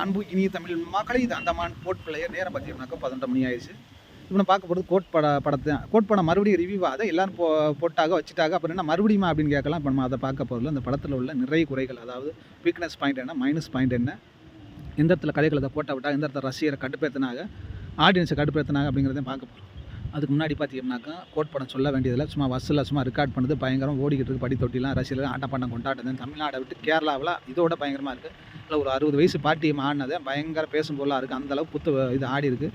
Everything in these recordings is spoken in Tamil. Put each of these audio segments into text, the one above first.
அன்பு இனிய தமிழ் மக்களை இது அந்தமான் கோட் பிள்ளையர் நேரம் பார்த்தீங்கன்னாக்கா பதினொன்று மணி ஆயிடுச்சு. இப்போ நான் பார்க்க போகிறது கோட் பட படத்தை கோட் படம் மறுபடியும் ரிவ்யூ அதை எல்லாரும் போ போட்டாக வச்சுட்டாக அப்புறம் என்ன மறுபடியுமா அப்படின்னு கேட்கலாம். இப்போ நம்ம அதை பார்க்க போகிறதுல அந்த படத்தில் உள்ள நிறைய குறைகள் அதாவது வீக்னஸ் பாயிண்ட் என்ன மைனஸ் பாயிண்ட் என்ன எந்த இடத்துல கதைகளை அதை போட்ட விட்டா எந்த இடத்துல ரசிகரை கட்டுப்படுத்தினாங்க ஆடியன்ஸை கட்டுப்படுத்தினாங்க அப்படிங்கிறதையும் பார்க்க போகிறோம் அதுக்கு முன்னாடி பார்த்தீங்கன்னாக்கா கோட் படம் சொல்ல வேண்டியதில்லை சும்மா பஸ்ஸில் சும்மா ரெக்கார்ட் பண்ணுறது பயங்கரம் ஓடிக்கிட்டு இருக்கு படி தொட்டிலாம் ரசிகர்கள் ஆட்டம் பண்ண கொண்டாட்டம் தமிழ்நாடை விட்டு கேரளாவில் இதோட பயங்கரமாக இருக்குது இல்லை ஒரு அறுபது வயசு பாட்டியம் ஆடினது பயங்கர பேசும் பொருளாக இருக்குது அந்தளவுக்கு புத்து இது ஆடி இருக்கு.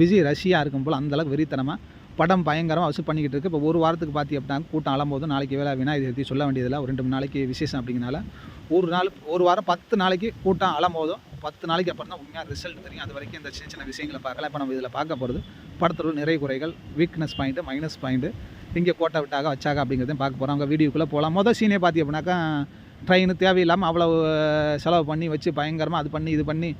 விஜய் ரஷ்யா இருக்கும் போல் அந்தளவுக்கு வெறித்தனமாக படம் பயங்கரமாக வசூல் பண்ணிக்கிட்டு இருக்கு. இப்போ ஒரு வாரத்துக்கு பார்த்தி அப்படின்னா கூட்டம் அலம்போது நாளைக்கு வேலை விநாயகர் சதுர்த்தி சொல்ல வேண்டியதில்லை. ஒரு ரெண்டு மூணு நாளைக்கு விசேஷம் அப்படிங்கனால ஒரு நாள் ஒரு வாரம் பத்து நாளைக்கு கூட்டம் அலம்போதும் பத்து நாளைக்கு அப்புறம் தான் உண்மையாக ரிசல்ட் தெரியும். அது வரைக்கும் இந்த சின்ன சின்ன விஷயங்களை பார்க்கலாம் இப்போ நம்ம இதில் பார்க்க போகிறது படத்தில் நிறை நிறைய குறைகள் வீக்னஸ் பாயிண்ட்டு மைனஸ் பாயிண்ட்டு இங்கே கோட்டை விட்டாக வச்சாங்க அப்படிங்கிறதையும் பார்க்க போகிறோம் அவங்க வீடியோக்குள்ளே போகலாம் மொதல் சீனே பார்த்தி அப்படின்னாக்கா ட்ரெயின் தேவையில்லாமல் அவ்வளவு செலவு பண்ணி வச்சு பயங்கரமாக அது பண்ணி இது பண்ணி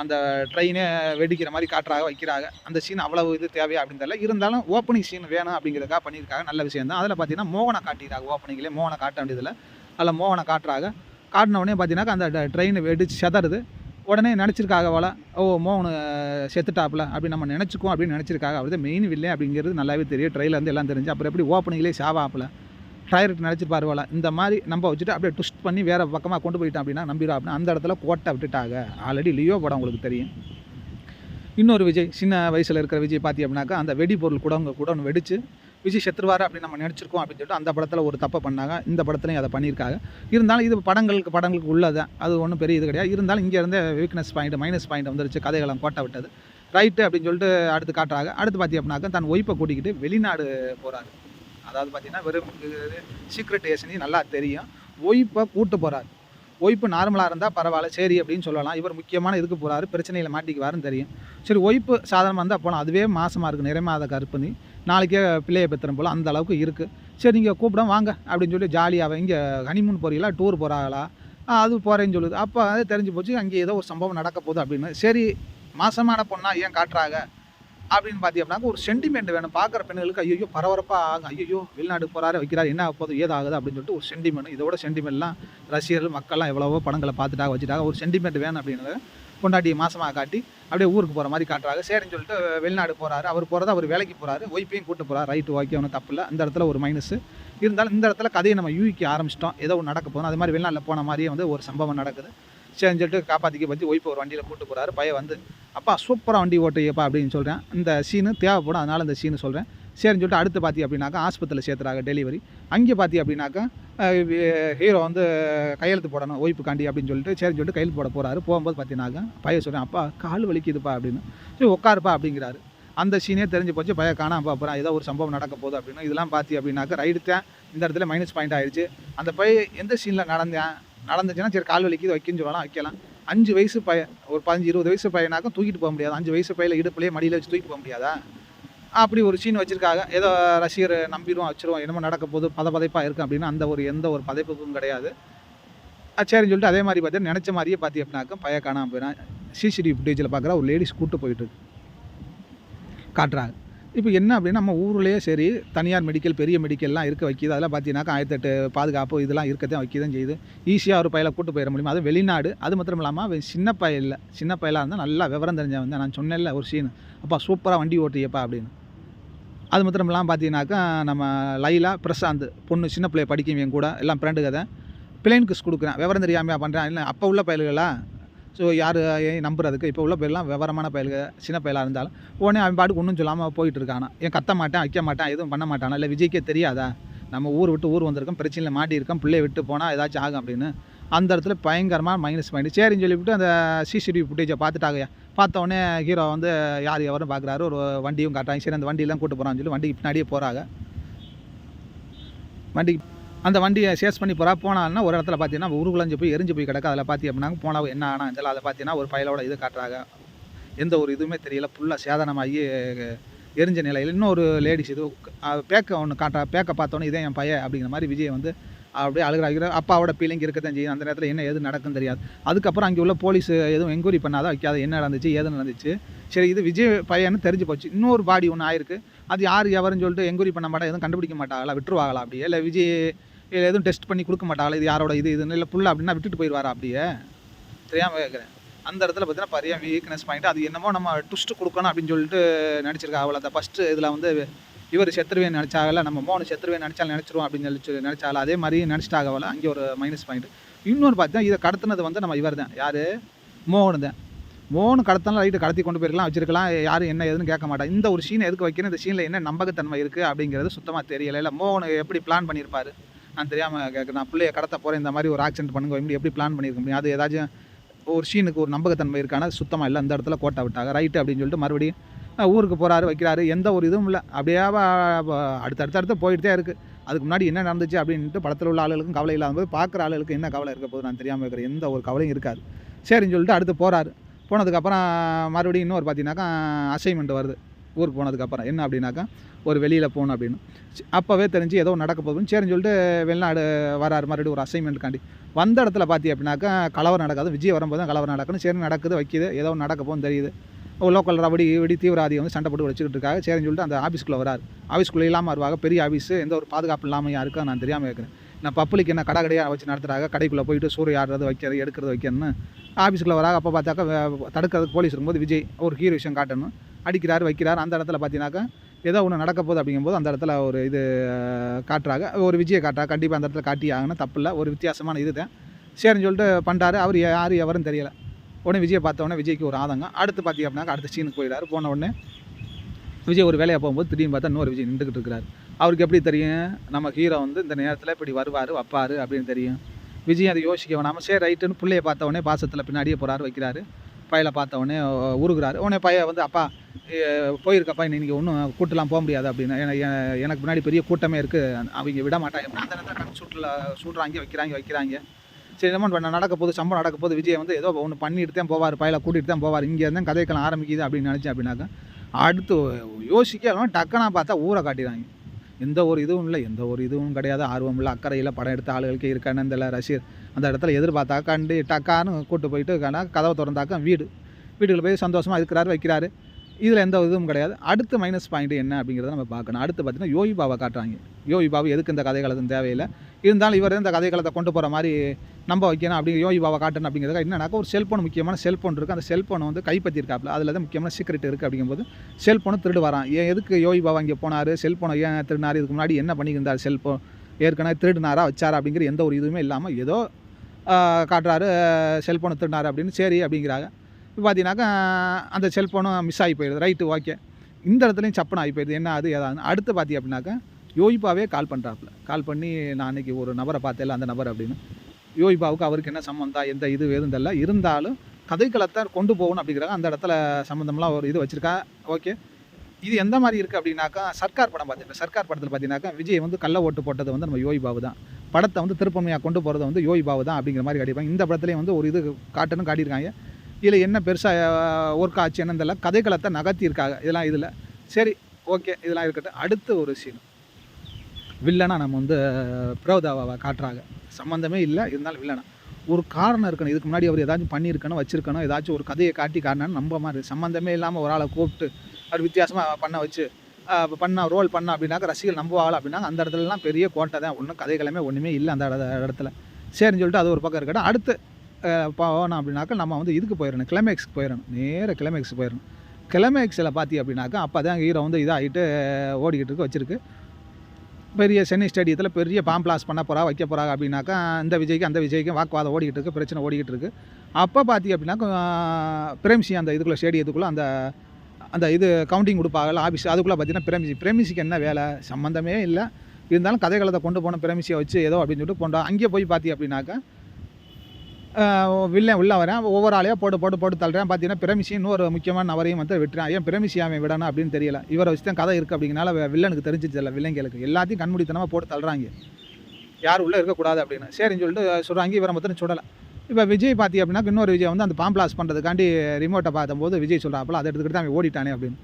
அந்த ட்ரெயினே வெடிக்கிற மாதிரி காட்டுறாங்க வைக்கிறாங்க அந்த சீன் அவ்வளவு இது தேவையா அப்படின்னு தெரியல. இருந்தாலும் ஓப்பனிங் சீன் வேணும் அப்படிங்கிறதுக்காக பண்ணியிருக்காங்க. நல்ல விஷயம் தான். அதில் பார்த்தீங்கன்னா மோகனை காட்டிடுறாங்க ஓப்பனிங்லேயே மோகனை காட்ட வேண்டியதில்லை அதில் மோகனை காட்டுறாங்க காட்டின உடனே பார்த்தீங்கன்னா அந்த ட்ரெயின் வெடிச்சு செதறுது. உடனே நினச்சிருக்காங்க போல ஓ மோகனு செத்துட்டாப்புல அப்படி நம்ம நினச்சிக்குவோம் அப்படின்னு நினச்சிருக்காங்க அவர் மெயின் வில்லே அப்படிங்கிறது நல்லாவே தெரியும். ட்ரெயிலர் வந்து எல்லாம் தெரிஞ்சு. அப்புறம் எப்படி ஓப்பனிங்லேயே சாவாப்புல. டைரக்ட் நினச்சிருப்பாரு போல. இந்த மாதிரி நம்ப வச்சுட்டு அப்படியே ட்விஸ்ட் பண்ணி வேறு பக்கமாக கொண்டு போயிட்டான் அப்படின்னா நம்பிடும் அப்படின்னா அந்த இடத்துல கோட்டை விட்டுட்டாங்க. ஆல்ரெடி லியோ படம் உங்களுக்கு தெரியும். இன்னொரு விஜய் சின்ன வயசில் இருக்கிற விஜய் பார்த்தி அப்படின்னாக்கா அந்த வெடிபொருள் கூட அவங்க கூட ஒன்று வெடிச்சு விஜய் செத்துருவார் அப்படின்னு நம்ம நினச்சிருக்கோம் அப்படின்னு சொல்லிட்டு அந்த படத்தில் ஒரு தப்பை பண்ணாங்க. இந்த படத்துலையும் அதை பண்ணியிருக்காங்க. இருந்தாலும் இது படங்களுக்கு படங்களுக்கு உள்ளதான் அது ஒன்றும் பெரிய இது கிடையாது. இருந்தாலும் இங்கே இருந்த வீக்னஸ் பாயிண்ட் மைனஸ் பாயிண்ட் வந்துருச்சு. கதைகளம் கோட்டை விட்டது. ரைட்டு அப்படின்னு சொல்லிட்டு அடுத்து காட்டுறாங்க. அடுத்து பார்த்தி அப்படின்னாக்கா தன் ஒய்ப்பை கூட்டிக்கிட்டு வெளிநாடு போகிறாரு அதாவது பார்த்தீங்கன்னா வெறும் சீக்ரெட் ஏசனி நல்லா தெரியும். ஒய்ப்பை கூட்டு போகிறார் ஒய்ப்பு நார்மலாக இருந்தால் பரவாயில்ல சரி அப்படின்னு சொல்லலாம். இவர் முக்கியமான இதுக்கு போகிறாரு பிரச்சனையில் மாட்டிக்குவாருன்னு தெரியும். சரி ஒய்ப்பு சாதாரணமாக இருந்தால் போகலாம் அதுவே மாசமாக இருக்குது நிறைமாத கருப்பணி. நாளைக்கே பிள்ளையை பெற்றுறோம் போல் அந்த அளவுக்கு இருக்குது சரி நீங்கள் கூப்பிட வாங்க அப்படின்னு சொல்லி ஜாலியாக இங்கே ஹனிமூன் போகிறீங்களா டூர் போகிறாங்களா அது போகிறேன்னு சொல்லுது. அப்போ அது தெரிஞ்சு போச்சு அங்கே ஏதோ ஒரு சம்பவம் நடக்க போகுது அப்படின்னு. சரி மாசமான பொண்ணாக ஏன் காட்டுறாங்க? அப்படின்னு பார்த்தீங்கன்னா ஒரு சென்டிமெண்ட் வேணும். பார்க்குற பெண்களுக்கு ஐயோ பரபரப்பாக ஆகும் ஐயோ வெளிநாடு போகிறாரு வைக்கிறாரு என்ன போகுது ஏது ஆகுது அப்படின்னு சொல்லிட்டு ஒரு சென்டிமெண்ட் இதோட சென்டிமெண்ட்லாம் ரசிகர்கள் மக்கள்லாம் எவ்வளவோ படங்களை பார்த்துட்டாங்க வச்சுட்டாங்க. ஒரு சென்டிமெண்ட் வேணும் அப்படின்னு பொண்டாட்டி மாசமாக காட்டி அப்படியே ஊருக்கு போகிற மாதிரி காட்டுறாங்க. சரின்னு சொல்லிட்டு வெளிநாடு போகிறாரு அவர் போகிறத அவர் வேலைக்கு போகிறாரு ஒய்ஃபையும் கூட்டு போகிறார் ரைட்டு ஓகே ஒன்றும் தப்பு இல்லை. அந்த இடத்துல ஒரு மைனஸ் இருந்தாலும் இந்த இடத்துல கதையை நம்ம யூகிக்க ஆரம்பிச்சிட்டோம். ஏதோ ஒன்று நடக்க போதும் அது மாதிரி வெளிநாட்டில் போன மாதிரியே வந்து ஒரு சம்பவம் நடக்குது. சரின்னு சொல்லிட்டு காப்பாற்றிக்க பற்றி ஒய்ஃப் ஒரு வண்டியில் கூட்டு போகிறாரு பையன் வந்து அப்பா சூப்பராக வண்டி ஓட்டுயப்பா அப்படின்னு சொல்கிறேன் இந்த சீனு தேவைப்படும் அதனால் இந்த சீனு சொல்கிறேன் சரின்னு சொல்லிட்டு அடுத்து பார்த்தி அப்படின்னாக்கா ஆஸ்பத்திரியில் சேர்த்துறாங்க டெலிவரி அங்கே பார்த்தி அப்படின்னாக்கா ஹீரோ வந்து கையெழுத்து போடணும் ஒய்ஃபுக்காண்டி அப்படின்னு சொல்லிட்டு சரின்னு சொல்லிட்டு கையெழுத்து போட போகிறாரு போகும்போது பார்த்தீங்கன்னாக்கா பையன் சொல்கிறேன் அப்பா கால் வலிக்குதுப்பா அப்படின்னு. சரி உட்காருப்பா அப்படிங்கிறாரு. அந்த சீனே தெரிஞ்சு போச்சு பய காணாமல் அப்புறம் ஏதோ ஒரு சம்பவம் நடக்க போகுது அப்படின்னு. இதெல்லாம் பார்த்தி அப்படின்னாக்கா ரைடு இந்த இடத்துல மைனஸ் பாயிண்ட் ஆயிடுச்சு. அந்த பையன் எந்த சீனில் நடந்தேன்? நடந்துச்சுன்னா சரி கால் வலிக்குது வைக்கின்னு சொல்லலாம் வைக்கலாம். அஞ்சு வயசு பையன் ஒரு பதினஞ்சு இருபது வயசு பையனாக்கும் தூக்கிட்டு போக முடியாது. அஞ்சு வயசு பையில இடுப்புலேயே மடியில் வச்சு தூக்கிட்டு போக முடியாதா? அப்படி ஒரு சீன் வச்சிருக்காங்க. ஏதோ ரசிகர் நம்பிடுவோம் வச்சிருவோம் என்னமோ நடக்க போது பத பதைப்பாக இருக்கும் அப்படின்னு அந்த ஒரு எந்த ஒரு பதைப்புக்கும் கிடையாது. சரின்னு சொல்லிட்டு அதே மாதிரி பார்த்தீங்கன்னா நினச்ச மாதிரியே பார்த்தி அப்படின்னாக்க பையன் காணாமல் போயிடும் சிசிடிவி ஃபுட்டேஜில் பார்க்குற ஒரு லேடிஸ் கூட்டு போயிட்டு காட்டுறாங்க. இப்போ என்ன அப்படின்னா நம்ம ஊர்லேயே சரி தனியார் மெடிக்கல் பெரிய மெடிக்கல்லாம் இருக்க வைக்கிது. அதெல்லாம் பார்த்தீங்கன்னாக்கா ஆயிரத்தெட்டு பாதுகாப்பு இதெல்லாம் இருக்கதான் வைக்கதான் செய்யுது. ஈஸியாக ஒரு பையில கூட்டு போயிட முடியும்? அது வெளிநாடு. அது மாத்திரம் இல்லாமல் அவன் சின்ன பையன் இல்லை சின்ன பையலாக இருந்தால் நல்லா விவரம் தெரிஞ்சவன் வந்து நான் சொன்னேன்ல ஒரு சீன் அப்பா சூப்பராக வண்டி ஓட்டியப்பா அப்படின்னு. அது மாத்திரம் இல்லாமல் பார்த்தீங்கன்னாக்கா நம்ம லைலா பிரசாந்த் பொண்ணு சின்ன பிள்ளைய படிக்கும் என் கூட எல்லாம் ஃப்ரெண்டு கதை. பிளேன் கிஸ் கொடுக்குறேன். விவரம் தெரியாமையா பண்ணுறேன் இல்லை அப்போ உள்ள பயல்களா? ஸோ யார் நம்புறதுக்கு இப்போ உள்ள பேர்லாம் விவரமான பயலுக சின்ன பயலாக இருந்தாலும் உடனே அவன் பாட்டுக்கு ஒன்றும் சொல்லாமல் போயிட்டு இருக்கானா. ஏன் கத்த மாட்டேன் வைக்க மாட்டேன் எதுவும் பண்ண மாட்டானா? இல்லை விஜய்க்கே தெரியாதா? நம்ம ஊர் விட்டு ஊர் வந்திருக்கோம் பிரச்சனையில் மாட்டியிருக்கோம் பிள்ளைய விட்டு போனால் ஏதாச்சும் ஆகும் அப்படின்னு. அந்த இடத்துல பயங்கரமாக மைனஸ் பாயிண்ட் சரின்னு சொல்லிவிட்டு அந்த சிசிடிவி ஃபுட்டேஜை பார்த்துட்டாங்கய்யா. பார்த்த உடனே ஹீரோ வந்து யார் எவரும் பார்க்குறாரு ஒரு வண்டியும் காட்டுறாங்க. சரி அந்த வண்டியெல்லாம் கூட்டு போகிறான்னு சொல்லி வண்டிக்கு பின்னாடியே போகிறாங்க வண்டிக்கு அந்த வண்டியை சேஸ் பண்ணி போகிறா போனான்னா ஒரு இடத்துல பார்த்தீங்கன்னா உருகுலஞ்சு போய் எரிஞ்சு போய் கிடக்கு. அதில் பார்த்தி அப்படின்னா போனால் என்ன ஆனால் இதெல்லாம் அதை பார்த்தீங்கன்னா ஒரு ஃபைலோட இது காட்டுறாங்க. எந்த ஒரு இதுவுமே தெரியல. ஃபுல்லாக சேதனமாகி எரிஞ்ச நிலையில் இன்னொரு லேடிஸ் இது பேக்கை ஒன்று காட்டுறா. பேக்கை பார்த்தோன்னே இதே என் பையன் அப்படிங்கிற மாதிரி விஜய் வந்து அப்படியே அழுகிறாகிற அப்பாவோட பீலிங் இருக்கத்தான் செய்யும். அந்த நேரத்தில் என்ன எது நடக்கும் தெரியாது. அதுக்கப்புறம் அங்கே உள்ள போலீஸ் எதுவும் என்கொயரி பண்ணாத வைக்காத என்ன நடந்துச்சு ஏது நடந்துச்சு. சரி இது விஜய் பையன்னு தெரிஞ்சு போச்சு. இன்னொரு பாடி ஒன்று ஆயிருக்கு. அது யார் எவருன்னு சொல்லிட்டு என்கொயரி பண்ண மாட்டா எதுவும் கண்டுபிடிக்க மாட்டாங்களா விட்டுருவாங்களா அப்படியே? இல்லை விஜய் இல்லை எதுவும் டெஸ்ட் பண்ணி கொடுக்க மாட்டாங்களா இது யாரோட இது இதுன்னு இல்லை புள்ள அப்படின்னா விட்டுட்டு போயிடுவாரா அப்படியே? தெரியாமல் கேட்குறேன் அந்த இடத்துல பார்த்தீங்கன்னா பெரிய வீக்னஸ் பாயிண்ட் அது என்னமோ நம்ம ட்விஸ்ட் கொடுக்கணும் அப்படின்னு சொல்லிட்டு நினச்சிருக்கா அவளை. அந்த ஃபஸ்ட்டு இதில் வந்து இவர் செத்துருவேன் நினச்சாகல நம்ம மோனு செத்துருவேன் நினச்சாலும் நினச்சிருவோம் அப்படின்னு சொல்லி நினச்சால அதே மாதிரி நினச்சிட்டாக அவளை. அங்கே ஒரு மைனஸ் பாயிண்ட் இன்னொரு பார்த்தா இதை கடத்தினது வந்து நம்ம இவர் தான் யார்? மோகன் தான். மோகன் கடத்தலாம் லைட்டு கடத்தி கொண்டு போயிருக்கலாம் வச்சிருக்கலாம். யாரும் என்ன ஏதுன்னு கேட்க மாட்டா. இந்த ஒரு சீனை எதுக்கு வைக்கணும் இந்த சீனில் என்ன நம்பகத்தன்மை இருக்குது அப்படிங்கிறது சுத்தமாக தெரியல. இல்லை மோகன் எப்படி பிளான் பண்ணியிருப்பாரு நான் தெரியாமல் கேட்குறேன் நான் பிள்ளைய கடத்த போகிறேன் இந்த மாதிரி ஒரு ஆக்சிடென்ட் பண்ணுங்க இப்படி எப்படி பிளான் பண்ணியிருக்க முடியும்? அது ஏதாச்சும் ஒரு சீனுக்கு ஒரு நம்பகத்தன்மை இருக்கானா? சுத்தமாக இல்லை அந்த இடத்துல கோட்டை விட்டாங்க. ரைட்டு அப்படின்னு சொல்லிட்டு மறுபடியும் ஊருக்கு போகிறாரு வைக்கிறாரு எந்த ஒரு இதுவும் இல்லை. அப்படியே வ- அடுத்து அடுத்து அடுத்து போயிட்டே இருக்குது அதுக்கு முன்னாடி என்ன நடந்துச்சு அப்படின்ட்டு படத்தில் உள்ள ஆளுகளுக்கும் கவலை இல்லாத போது பார்க்குற ஆளுகளுக்கு என்ன கவலை இருக்க போது நான் தெரியாமல் இருக்கிற எந்த ஒரு கவலையும் இருக்காது. சரின்னு சொல்லிட்டு அடுத்து போகிறாரு போனதுக்கப்புறம் மறுபடியும் இன்னொரு பார்த்தீங்கன்னாக்கா அசைன்மெண்ட் வருது. ஊருக்கு போனதுக்கப்புறம் என்ன அப்படின்னாக்கா ஒரு வெளியில் போகணும் அப்படின்னு. அப்போவே தெரிஞ்சு ஏதோ நடக்க போகுதுன்னு சரின்னு சொல்லிட்டு வெளிநாடு வராரு. மறுபடியும் ஒரு அசைன்மெண்ட்காண்டி வந்த இடத்துல பார்த்தி அப்படின்னாக்கா கலவரம் நடக்காது. விஜய் வரும்போது தான் கலவரம் நடக்கணும் சரி நடக்குது வைக்கிது. ஏதோ நடக்க போகுதுன்னு தெரியுது. லோக்கல் ரபடி வெடி தீவிரவாதி வந்து சண்டை போட்டு வச்சுக்கிட்டு இருக்காங்க. சரின்னு சொல்லிட்டு அந்த ஆஃபீஸ்க்குள்ளே வராரு. ஆஃபீஸ்க்குள்ளே இல்லாமல் வருவாங்க. பெரிய ஆஃபீஸ் எந்த ஒரு பாதுகாப்பு இல்லாமல் யாருக்கா நான் தெரியாமல் இருக்கிறேன் நான் பப்ளிக் என்ன கடை கடையாக வச்சு நடத்துகிறாங்க கடைக்குள்ளே போயிட்டு சூரிய ஆடுறது வைக்கிறது எடுக்கிறது வைக்கணும்னு. ஆஃபீஸ்க்குள்ளே வராங்க. அப்போ பார்த்தாக்கா தடுக்கிறதுக்கு போலீஸ் இருக்கும்போது விஜய் ஒரு ஹீரோ விஷயம் காட்டணும். அடிக்கிறார் வைக்கிறார். அந்த இடத்துல பார்த்தீங்கன்னாக்கா ஏதோ ஒன்று நடக்க போகுது அப்படிங்கும்போது அந்த இடத்துல ஒரு இது காட்டுறாங்க. ஒரு விஜயை காட்டுறாங்க. கண்டிப்பாக அந்த இடத்துல காட்டி ஆகணும். தப்பில்லை ஒரு வித்தியாசமான இது தான் சரின்னு சொல்லிட்டு பண்ணுறாரு அவர் யார் எவரும் தெரியலை. உடனே விஜயை பார்த்த உடனே விஜய்க்கு ஒரு ஆதங்கம். அடுத்து பார்த்தி அப்படின்னாக்கா அடுத்த சீனுக்கு போயிடாரு போன உடனே விஜய் ஒரு வேலையை போகும்போது திடீர்னு பார்த்தா இன்னொரு விஜய் நின்றுக்கிட்டு இருக்கிறார். அவருக்கு எப்படி தெரியும்? நம்ம ஹீரோ வந்து இந்த நேரத்தில் இப்படி வருவார் வைப்பார் அப்படின்னு தெரியும். விஜய் அதை யோசிக்க வேணாமல் சரி ரைட்டுன்னு பிள்ளைய பார்த்த உடனே பாசத்தில் பின்னாடியே போகிறாரு வைக்கிறாரு. பையலை பார்த்த உடனே உருகுறாரு. உடனே பையன் வந்து அப்பா போயிருக்கப்பா இன்னைக்கு ஒன்றும் கூட்டெலாம் போக முடியாது அப்படின்னு. எனக்கு முன்னாடி பெரிய கூட்டமே இருக்குது அவங்க விட மாட்டாங்க. அந்த நேரத்தில் கண் சுற்றுல சுடுறாங்க வைக்கிறாங்க வைக்கிறாங்க. சரி என்ன பண்ண நடக்க போது சம்பளம் நடக்க போது விஜய் வந்து ஏதோ ஒன்று பண்ணிட்டு தான் போவார் பையலை கூட்டிகிட்டு தான் போவார். இங்கே இருந்தால் கதைக்கலாம் ஆரம்பிக்குது அப்படின்னு நினச்சேன் அப்படின்னாக்கா அடுத்து யோசிக்கலாம் டக்குனா பார்த்தா ஊரை காட்டிடுறாங்க எந்த ஒரு இதுவும் இல்லை. எந்த ஒரு இதுவும் கிடையாது. ஆர்வம் இல்லை. அக்கறையில் படம் எடுத்த ஆளுகளுக்கு இருக்கான்னு இந்த ரசிகர். அந்த இடத்துல எதிர்பார்த்தா கண்டு டக்கான்னு கூட்டு போயிட்டு கணா கதவை திறந்தாக்கா வீடு. வீட்டுக்குள்ள போய் சந்தோஷமாக இருக்கிறாரு வைக்கிறாரு. இதில் எந்த இதுவும் கிடையாது. அடுத்த மைனஸ் பாயிண்ட் என்ன அப்படிங்கிறத நம்ம பார்க்கணும். அடுத்து பார்த்தீங்கன்னா யோகி பாபா காட்டுறாங்க. யோகி பாபா எதுக்கு இந்த கதை காலத்தும் தேவையில்லை. இருந்தாலும் இவர் இந்த கதை காலத்தை கொண்டு போகிற மாதிரி நம்ப வைக்கணும் அப்படிங்கிற யோகி பாபா காட்டணும் அப்படிங்கிறதுக்கு என்னன்னாக்கா ஒரு செல்ஃபோன் முக்கியமான செல்ஃபோன் இருக்குது அந்த செல்ஃபோனை வந்து கைப்பற்றிருக்காப்புல அதில் தான் முக்கியமான சீக்ரெட் இருக்குது அப்படிங்கும்போது செல்ஃபோனை திருடு வரான் ஏன் எதுக்கு யோகி பாபா இங்கே போனார்? செல்ஃபோனை ஏன் திருடினார்? இதுக்கு முன்னாடி என்ன பண்ணியிருந்தார்? செல்ஃபோன் ஏற்கனவே திருடினாரா வச்சாரா அப்படிங்கிற எந்த ஒரு இதுவுமே இல்லாமல் ஏதோ காட்டுறாரு செல்ஃபோனை திருடினார் அப்படின்னு சரி அப்படிங்கிறாங்க. இப்போ பார்த்தீங்கன்னாக்கா அந்த செல்ஃபோனும் மிஸ் ஆகி போயிடுது ரைட்டு ஓகே இந்த இடத்துலையும் சப்பனம் ஆகி போயிடுது என்ன அது ஏதாவது. அடுத்து பார்த்தி அப்படின்னாக்கா யோகிப்பாவே கால் பண்ணுறாப்புல கால் பண்ணி நான் அன்றைக்கி ஒரு நபரை பார்த்தேன்ல அந்த நபர் அப்படின்னு. யோகிபாவுக்கு அவருக்கு என்ன சம்மந்தம் எந்த இது எதுவும் தெரியல. இருந்தாலும் கதைக்களத்தை கொண்டு போகணும் அப்படிங்கிறாங்க அந்த இடத்துல சம்மந்தம்லாம் ஒரு இது வச்சுருக்கா. ஓகே இது எந்த மாதிரி இருக்குது அப்படின்னாக்கா சர்க்கார் படம் பார்த்தீங்கன்னா சர்க்கார் படத்தில் பார்த்தீங்கன்னாக்கா விஜய் வந்து கள்ள ஓட்டு போட்டது வந்து நம்ம யோகி பாபு தான். படத்தை வந்து திருப்பமையாக கொண்டு போகிறது வந்து யோகி பாபு தான் அப்படிங்கிற மாதிரி காட்டியிருப்பாங்க. இந்த படத்துலேயும் வந்து ஒரு இது காட்டணும் காட்டியிருக்காங்க. இதில் என்ன பெருசாக ஒர்க் ஆச்சு என்னன்னு தெரியல. கதைக்களத்தை நகர்த்தியிருக்காங்க இதெல்லாம் இதில். சரி ஓகே இதெல்லாம் இருக்கட்டும். அடுத்து ஒரு சீன். வில்லனா நம்ம வந்து பிரௌதாவை காட்டுறாங்க. சம்மந்தமே இல்லை இருந்தாலும் வில்லனா. ஒரு காரணம் இருக்கணும். இதுக்கு முன்னாடி அவர் ஏதாச்சும் பண்ணியிருக்கணும் வச்சுருக்கணும். ஏதாச்சும் ஒரு கதையை காட்டி காரணம்னு நம்ப மாதிரி சம்மந்தமே இல்லாமல் ஒரு ஆளை கூப்பிட்டு அவர் வித்தியாசமாக பண்ண வச்சு பண்ண ரோல் பண்ண அப்படின்னாக்க ரசிகர்கள் நம்புவாங்களா அப்படின்னா அந்த இடத்துலலாம் பெரிய கோட்டை தான். ஒன்றும் கதைகளமே ஒன்றுமே இல்லை அந்த இடத்துல. சரின்னு சொல்லிட்டு அது ஒரு பக்கம் இருக்கட்டும். அடுத்து போனோம் அப்படின்னாக்கா நம்ம வந்து இதுக்கு போயிடணும். கிளைமேக்ஸ்க்கு போயிடணும். நேராக கிளைமேக்ஸ் போயிடணும். கிளைமேக்ஸில் பார்த்தி அப்படின்னாக்கா அப்போ தான் ஹீரோ வந்து இதாகிட்டு ஓடிக்கிட்டு இருக்கு வச்சுருக்கு. பெரிய சென்னை ஸ்டேடியத்தில் பெரிய பாம்பிளாஸ் பண்ண போகிறா வைக்க போகிறா அப்படின்னாக்கா இந்த விஜய்க்கு அந்த விஜய்க்கும் வாக்குவாதம் ஓடிக்கிட்டு இருக்குது பிரச்சனை ஓடிக்கிட்டு இருக்கு. அப்போ பார்த்தி அப்படின்னாக்கா பிரேம்சி அந்த இதுக்குள்ளே ஸ்டேடியத்துக்குள்ளே அந்த அந்த இது கவுண்டிங் கொடுப்பாங்கல்ல ஆஃபீஸ் அதுக்குள்ளே பார்த்தீங்கன்னா பிரமிசி பிரமிசிக்கு என்ன வேலை? சம்மந்தமே இல்லை. இருந்தாலும் கதைகளத்தை கொண்டு போன பிரமிசியை வச்சு ஏதோ அப்படின்னு சொல்லிட்டு போண்டோம் அங்கே போய் பார்த்தி அப்படின்னாக்கா வில்லன் உள்ள வரேன். ஒவ்வொரு ஆளையாக போட்டு போட்டு போட்டு தள்ளுறேன். பார்த்தீங்கன்னா பிரமிசி இன்னொரு முக்கியமான நபரையும் வந்து விட்டுறான். ஏன் பிரமிசி அவன் விடணும் அப்படின்னு தெரியல. இவரை வச்சு தான் கதை இருக்குது அப்படிங்கனால வில்லனுக்கு தெரிஞ்சிச்சு இல்லை வில்லங்களுக்கு எல்லாத்தையும் கண்மூடித்தனமாக போட்டு தள்ளுறாங்க. யார் உள்ளே இருக்கக்கூடாது அப்படின்னு. சரின்னு சொல்லிட்டு சொல்கிறாங்க இவரை மொத்தம் சுடலை. இப்போ விஜய் பார்த்தி அப்படின்னா இன்னொரு விஜய் வந்து அந்த பாம்பிளாஸ் பண்ணுறதுக்காண்டி ரிமோட்டை பார்த்தம்போது விஜய் சொல்கிறாப்புல அதை எடுத்துக்கிட்டு தான் அவன் ஓடிட்டானே அப்படின்னு.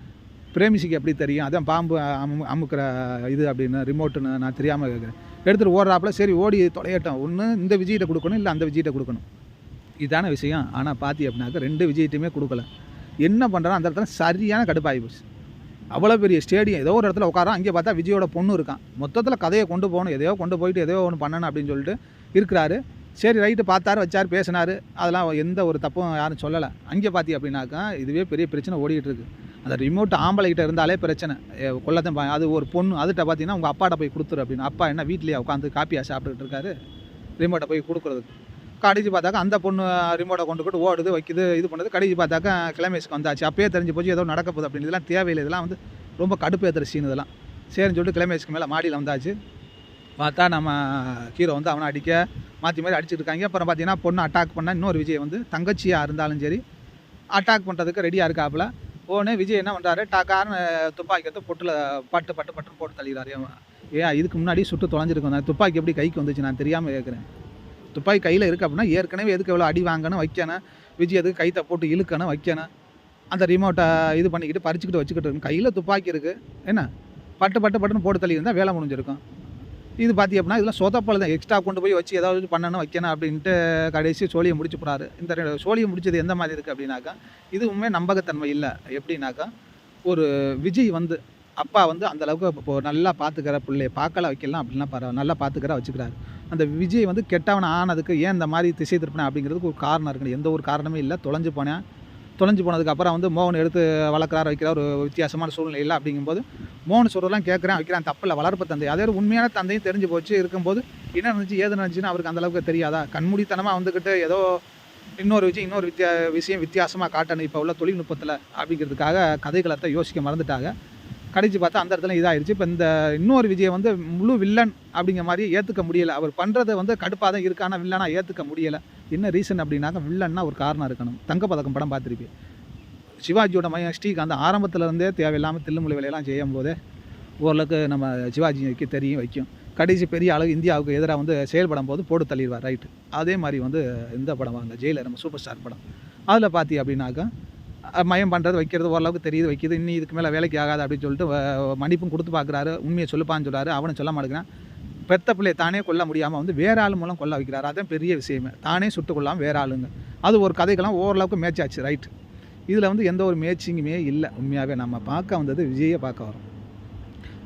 பிரேமிசிக்கு எப்படி தெரியும்? அதான் பாம்பு அமு அமுக்கிற இது அப்படின்னு ரிமோட்டுன்னு நான் தெரியாமல் கேட்குறேன் எடுத்துகிட்டு ஓடுறாப்புல சரி ஓடி தொலையட்டும். ஒன்று இந்த விஜய்கிட்ட கொடுக்கணும் இல்லை அந்த விஜய்கிட்ட கொடுக்கணும். இதான விஷயம். ஆனால் பார்த்தி அப்படின்னாக்க ரெண்டு விஜய்கிட்டையுமே கொடுக்கல. என்ன பண்ணுறான் அந்த இடத்துல சரியான கடுப்பாகி போச்சு. அவ்வளோ பெரிய ஸ்டேடியம் ஏதோ ஒரு இடத்துல உட்காரான். அங்கே பார்த்தா விஜயோட பொண்ணு இருக்கான். மொத்தத்தில் கதையை கொண்டு போகணும் எதையோ கொண்டு போயிட்டு எதையோ ஒன்று பண்ணணும் அப்படின்னு சொல்லிட்டு இருக்கிறாரு. சரி ரைட்டு பார்த்தாரு வச்சார் பேசினார். அதெல்லாம் எந்த ஒரு தப்பும் யாரும் சொல்லலை. அங்கே பார்த்தி அப்படின்னாக்கா இதுவே பெரிய பிரச்சனை ஓடிக்கிட்டு இருக்கு அந்த ரிமோட் ஆம்பளைகிட்ட இருந்தாலே பிரச்சனை. எ, பா- அது ஒரு பொண்ணு அதுகிட்ட பார்த்தீங்கன்னா உங்கள் அப்பாட்ட போய் கொடுத்துரு அப்படின்னு அப்பா என்ன வீட்லேயே உட்காந்து காப்பியாக சாப்பிட்டுட்டு இருக்காரு ரிமோட்டை போய் கொடுக்குறதுக்கு. கடைசி பார்த்தாக்கா அந்த பொண்ணு ரிமோட்டை கொண்டு போட்டு ஓடுது வைக்குது இது பண்ணுது. கடைசி பார்த்தாக்கா கிளைமேஸ்க்கு வந்தாச்சு. அப்பயே தெரிஞ்சு போச்சு ஏதோ நடக்க போகுது அப்படின்னு. இதெல்லாம் தேவையில்லை. இதெல்லாம் வந்து ரொம்ப கடுப்பேற்றுற சீன் இதெல்லாம். சரின்னு சொல்லிட்டு கிளைமேஸ்க்கு மேலே மாடியில் வந்தாச்சு. பார்த்தா நம்ம ஹீரோ வந்து அவனை அடிக்க மாற்றி மாதிரி அடிச்சிட்டு இருக்காங்க. அப்புறம் பார்த்தீங்கன்னா பொண்ணு அட்டாக் பண்ணால் இன்னொரு விஜய் வந்து தங்கச்சியாக இருந்தாலும் சரி அட்டாக் பண்ணுறதுக்கு ரெடியாக இருக்காப்புல. போனே விஜய் என்ன பண்ணுறாரு டாக்காரன்னு துப்பாக்கி எடுத்து பொட்டில் பட்டு பட்டு பட்டு போட்டு தள்ளிடுறாரு. ஏன் இதுக்கு முன்னாடி சுட்டு தொலைஞ்சிருக்கும் அந்த துப்பாக்கி எப்படி கைக்கு வந்துச்சு? நான் தெரியாமல் கேட்குறேன் துப்பாக்கி கையில் இருக்குது அப்படின்னா ஏற்கனவே எதுக்கு எவ்வளோ அடி வாங்கணும் வைக்கணும்? விஜய் எதுக்கு கைத்தை போட்டு இழுக்கணும் வைக்கணும்? அந்த ரிமோட்டை இது பண்ணிக்கிட்டு பறிச்சுக்கிட்டு வச்சுக்கிட்டு இருக்கும். கையில் துப்பாக்கி இருக்குது என்ன? பட்டு பட்டு பட்டுன்னு போட்டு தள்ளி இருந்தால் வேலை முடிஞ்சிருக்கும். இது பார்த்தி அப்படின்னா இதெல்லாம் சொதப்பல் தான். எக்ஸ்ட்ரா கொண்டு போய் வச்சு ஏதாவது பண்ணணும் வைக்கணும் அப்படின்ட்டு கடைசி சோழியை முடிச்சு போகிறாரு இந்த சோழியை முடிச்சது எந்த மாதிரி இருக்குது அப்படின்னாக்கா இதுவுமே நம்பகத்தன்மை இல்லை. எப்படின்னாக்கா ஒரு விஜய் வந்து அப்பா வந்து அந்த அளவுக்கு இப்போ நல்லா பார்த்துக்கிற பிள்ளைய பார்க்கல வைக்கலாம் அப்படின்னா பரவாயில்ல நல்லா பார்த்துக்கிற வச்சுக்கிறாரு. அந்த விஜய் வந்து கெட்டவன் ஆனதுக்கு ஏன் இந்த மாதிரி திசை திருப்பினேன் அப்படிங்கிறதுக்கு ஒரு காரணம் இருக்குது எந்த ஒரு காரணமே இல்லை. தொலைஞ்சு போனேன் தொலைஞ்சு போனதுக்கப்புறம் வந்து மோகன் எடுத்து வளர்க்குறாரு வைக்கிற ஒரு வித்தியாசமான சூழ்நிலை இல்லை அப்படிங்கும்போது மோகன் சொல்கிறதெல்லாம் கேட்குறேன் வைக்கிறான் தப்பில் வளர்ப்பு தந்தை. அதே ஒரு உண்மையான தந்தையும் தெரிஞ்சு போச்சு. இருக்கும்போது என்ன நினச்சி ஏது நினச்சின்னு அவருக்கு அந்தளவுக்கு தெரியாதா? கண்மூடித்தனமாக வந்துக்கிட்டு ஏதோ இன்னொரு விஷயம் இன்னொரு வித்தியா விஷயம் வித்தியாசமாக காட்டணும் இப்போ உள்ள தொழில்நுட்பத்தில் அப்படிங்கிறதுக்காக கதைகளத்தை யோசிக்க மறந்துட்டாங்க. கடைசி பார்த்தா அந்த இடத்துல இதாகிடுச்சு இப்போ இந்த இன்னொரு விஜயை வந்து முழு வில்லன் அப்படிங்கிற மாதிரி ஏற்றுக்க முடியலை. அவர் பண்ணுறது வந்து கடுப்பாக தான் இருக்கான வில்லனாக ஏற்றுக்க முடியலை. என்ன ரீசன் அப்படின்னாக்கா வில்லன்னா ஒரு காரணம் இருக்கணும். தங்கப்பதக்கம் படம் பார்த்துருப்பேன் சிவாஜியோட மையம் ஸ்ரீகாந்த் ஆரம்பத்துலேருந்தே தேவையில்லாமல் தில்லுமுலை வேலையெல்லாம் செய்யும் போதே ஓரளவுக்கு நம்ம சிவாஜிக்கு தெரியும் வைக்கும். கடைசி பெரிய அளவு இந்தியாவுக்கு எதிராக வந்து செயல்படும் போது போட்டு தள்ளிடுவார். ரைட்டு அதே மாதிரி வந்து இந்த படம் வாங்க. ஜெயிலர் நம்ம சூப்பர் ஸ்டார் படம். அதில் பார்த்தி அப்படின்னாக்கா மயம் பண்ணுறது வைக்கிறது ஓரளவுக்கு தெரியுது வைக்கிது இன்னும் இதுக்கு மேலே வேலைக்கு ஆகாது அப்படின்னு சொல்லிட்டு மன்னிப்பும் கொடுத்து பார்க்குறாரு உண்மையை சொல்லுப்பான்னு சொல்கிறாரு அவனும் சொல்ல மாட்டேங்கிறான். பெத்த பிள்ளையை தானே கொல்ல முடியாமல் வந்து வேற ஆள் மூலம் கொல்ல வைக்கிறாரு. அதான் பெரிய விஷயமே. தானே சுட்டு கொள்ளாமல் வேற ஆளுங்க. அது ஒரு கதைக்கெல்லாம் ஓரளவுக்கு மேட்ச் ஆச்சு ரைட் இதில் வந்து எந்த ஒரு மேட்சிங்குமே இல்லை. உண்மையாகவே நம்ம பார்க்க வந்தது விஜயை பார்க்க வரோம்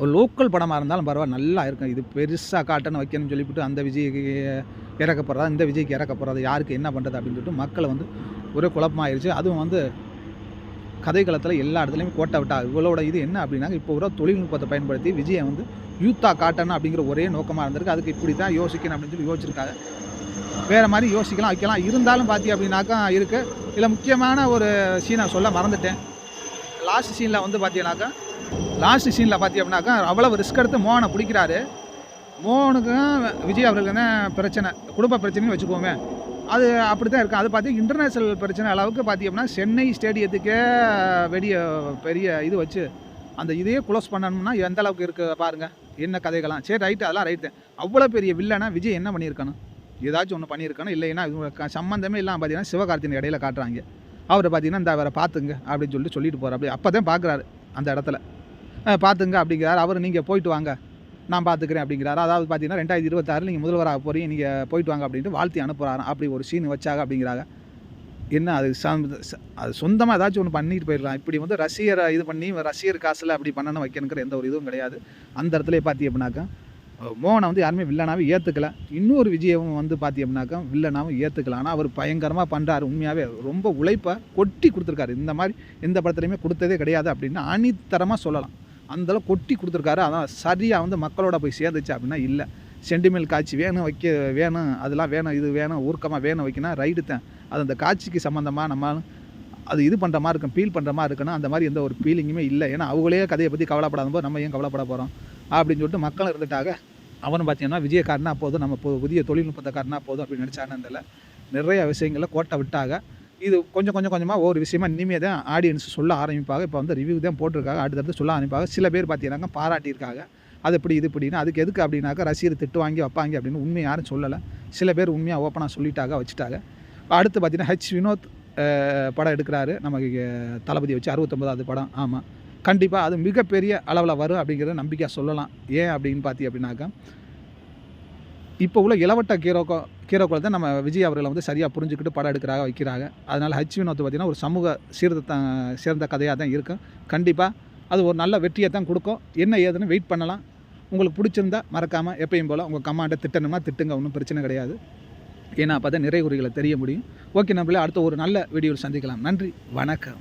ஒரு லோக்கல் படமாக இருந்தாலும் பரவாயில்ல நல்லா இருக்கும். இது பெருசாக காட்டணும் வைக்கணும்னு சொல்லிவிட்டு அந்த விஜய்க்கு இறக்க போகிறதா இந்த விஜய்க்கு இறக்க போகிறதா யாருக்கு என்ன பண்ணுறது அப்படின்னு சொல்லிட்டு மக்களை வந்து ஒரே குழப்பமாயிருச்சு. அதுவும் வந்து கதைக்களத்தில் எல்லா இடத்துலையும் கோட்டை விட்டா இவளோட இது என்ன அப்படின்னா இப்போ ஒரு தொழில்நுட்பத்தை பயன்படுத்தி விஜயை வந்து யூத்தா காட்டணும் அப்படிங்கிற ஒரே நோக்கமாக இருந்திருக்கு. அதுக்கு இப்படி தான் யோசிக்கணும் அப்படின்னு சொல்லி யோசிச்சிருக்காங்க. வேறு மாதிரி யோசிக்கலாம் வைக்கலாம். இருந்தாலும் பார்த்தி அப்படின்னாக்கா இருக்குது இதில் முக்கியமான ஒரு சீனை சொல்ல மறந்துட்டேன். லாஸ்ட் சீனில் வந்து பார்த்தீங்கன்னாக்கா லாஸ்ட் சீனில் பார்த்தி அப்படின்னாக்கா அவ்வளவு ரிஸ்க் எடுத்து மோகனை பிடிக்கிறாரு. மோகனுக்கும் விஜய் அவர்களுக்கு தான் பிரச்சனை? குடும்ப பிரச்சனைன்னு வச்சுக்கோமே. அது அப்படி தான் இருக்கும் அது பார்த்தி இன்டர்நேஷ்னல் பிரச்சனை அளவுக்கு பார்த்தி அப்படின்னா சென்னை ஸ்டேடியத்துக்கே வெடிய பெரிய இது வச்சு அந்த இதையே க்ளோஸ் பண்ணணும்னா எந்த அளவுக்கு இருக்குது பாருங்கள் என்ன கதைகள்லாம். சரி ரைட்டு அதெல்லாம் ரைட்டு அவ்வளோ பெரிய வில்லனா விஜய் என்ன பண்ணியிருக்கணும் ஏதாச்சும் ஒன்று பண்ணியிருக்கணும் இல்லைன்னா இவங்க சம்மந்தமே இல்லாமல் பார்த்தீங்கன்னா சிவகார்த்தியின் இடையில காட்டுறாங்க. அவரை பார்த்தீங்கன்னா இந்த அவரை பார்த்துங்க அப்படின்னு சொல்லிட்டு சொல்லிட்டு போகிறார் அப்படி அப்போ தான் பார்க்குறாரு அந்த இடத்துல. பார்த்துங்க அப்படிங்கிறார். அவர் நீங்கள் போயிட்டு வாங்க. நான் பார்த்துக்கிறேன் அப்படிங்கிறாரு. அதாவது பார்த்தீங்கன்னா ரெண்டாயிரத்தி இருபத்தாறு நீங்கள் முதல்வராக போகிறீங்க நீங்கள் போயிட்டு வாங்க அப்படின்ட்டு வாழ்த்தி அனுப்புகிறாராம் அப்படி ஒரு சீன் வச்சாங்க அப்படிங்கிறாங்க. என்ன அது சம்- ச- அது சொந்தமாக ஏதாச்சும் ஒன்று பண்ணிட்டு போயிடலாம். இப்படி வந்து ரசிகரை இது பண்ணி ரசிகர் காசில் அப்படி பண்ணணும் வைக்கணுங்கிற எந்த ஒரு இதுவும் கிடையாது. அந்த இடத்துல பார்த்தி அப்படின்னாக்கா மோகனை வந்து யாருமே வில்லனாவே ஏற்றுக்கல இன்னொரு விஜயவும் வந்து பார்த்தி அப்படின்னாக்கா வில்லனாவும் ஏற்றுக்கல ஆனால் அவர் பயங்கரமாக பண்ணுறாரு உண்மையாகவே ரொம்ப உழைப்பை கொட்டி கொடுத்துருக்காரு. இந்த மாதிரி எந்த படத்துலையுமே கொடுத்ததே கிடையாது அப்படின்னு அணித்தரமாக சொல்லலாம். அந்தளவு கொட்டி கொடுத்துருக்காரு. அதான் சரியாக வந்து மக்களோட போய் சேர்ந்துச்சு அப்படின்னா இல்லை. சென்டிமெல் காட்சி வேணும் வைக்க வேணும் அதெல்லாம் வேணும் இது வேணும் ஊர்க்கமாக வேணும் வைக்கணும் ரைடு தான். அது அந்த காட்சிக்கு சம்மந்தமாக நம்ம அது இது பண்ணுற மாதிரி இருக்கும் ஃபீல் பண்ணுற மாதிரி இருக்குன்னா அந்த மாதிரி எந்த ஒரு ஃபீலிங்குமே இல்லை. ஏன்னா அவங்களே கதையை பற்றி கவலைப்படாத போது நம்ம ஏன் கவலைப்பட போகிறோம் அப்படின்னு சொல்லிட்டு மக்களும் இருந்துட்டாக அவன் பார்த்தீங்கன்னா விஜயக்காரனா போதும் நம்ம புதிய புதிய தொழில்நுட்பத்தைக்காரனா போதும் அப்படின்னு நினச்சாங்க அந்த நிறைய விஷயங்களை கோட்டை விட்டாக இது கொஞ்சம் கொஞ்சம் கொஞ்சமாக ஒவ்வொரு விஷயமா இனிமேல் தான் ஆடியன்ஸ் சொல்ல ஆரம்பிப்பாங்க. இப்போ வந்து ரிவ்யூ தான் போட்டிருக்காங்க. அடுத்தடுத்து சொல்ல ஆரம்பிப்பாங்க. சில பேர் பார்த்தீங்கன்னாக்கா பாராட்டியிருக்காங்க. அது இப்படி இது இப்படின்னு. அதுக்கு எதுக்கு அப்படின்னாக்கா ரசிகர் திட்டு வாங்கி வைப்பாங்க அப்படின்னு உண்மை யாரும் சொல்லலை. சில பேர் உண்மையாக ஓப்பனாக சொல்லிட்டாங்க வச்சுட்டாங்க. அடுத்து பார்த்தீங்கன்னா ஹெச் வினோத் படம் எடுக்கிறாரு. நமக்கு தளபதி வச்சு அறுபத்தொம்பதாவது படம். ஆமாம் கண்டிப்பாக அது மிகப்பெரிய அளவில் வரும் அப்படிங்கிறத நம்பிக்கையாக சொல்லலாம். ஏன் அப்படின்னு பார்த்தி அப்படின்னாக்கா இப்போ உள்ள இளவட்ட கீரோக்கோ ஹீரோக்களை தான் நம்ம விஜய் அவர்களை வந்து சரியாக புரிஞ்சுக்கிட்டு படம் எடுக்கிறாங்க வைக்கிறாங்க. அதனால் ஹச் வினோத் பார்த்திங்கன்னா ஒரு சமூக சீர்திருத்த சேர்ந்த கதையாக தான் இருக்கும் கண்டிப்பாக அது ஒரு நல்ல வெற்றியை தான் கொடுக்கும். என்ன ஏதுன்னு வெயிட் பண்ணலாம். உங்களுக்கு பிடிச்சிருந்தா மறக்காமல் எப்பயும் போல் உங்கள் கமாண்டை திட்டணுமா திட்டுங்க ஒன்றும் பிரச்சனை கிடையாது. ஏன்னா அப்போ தான் நிறைய தெரிய முடியும். ஓகே நம்மளே அடுத்த ஒரு நல்ல வீடியோவில் சந்திக்கலாம். நன்றி வணக்கம்.